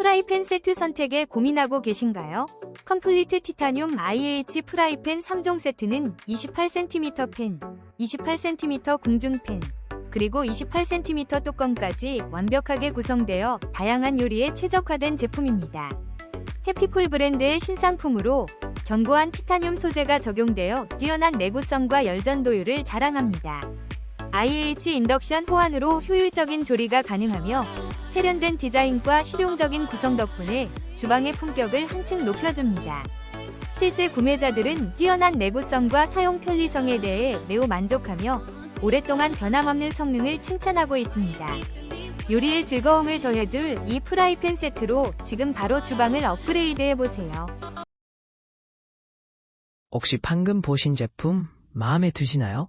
프라이팬 세트 선택에 고민하고 계신가요? 컴플리트 티타늄 IH 프라이팬 3종 세트는 28cm 팬, 28cm 궁중팬, 그리고 28cm 뚜껑까지 완벽하게 구성되어 다양한 요리에 최적화된 제품입니다. 해피쿨 브랜드의 신상품으로 견고한 티타늄 소재가 적용되어 뛰어난 내구성과 열전 도율을 자랑합니다. IH 인덕션 호환으로 효율적인 조리가 가능하며 세련된 디자인과 실용적인 구성 덕분에 주방의 품격을 한층 높여줍니다. 실제 구매자들은 뛰어난 내구성과 사용 편리성에 대해 매우 만족하며 오랫동안 변함없는 성능을 칭찬하고 있습니다. 요리의 즐거움을 더해줄 이 프라이팬 세트로 지금 바로 주방을 업그레이드 해보세요. 혹시 방금 보신 제품 마음에 드시나요?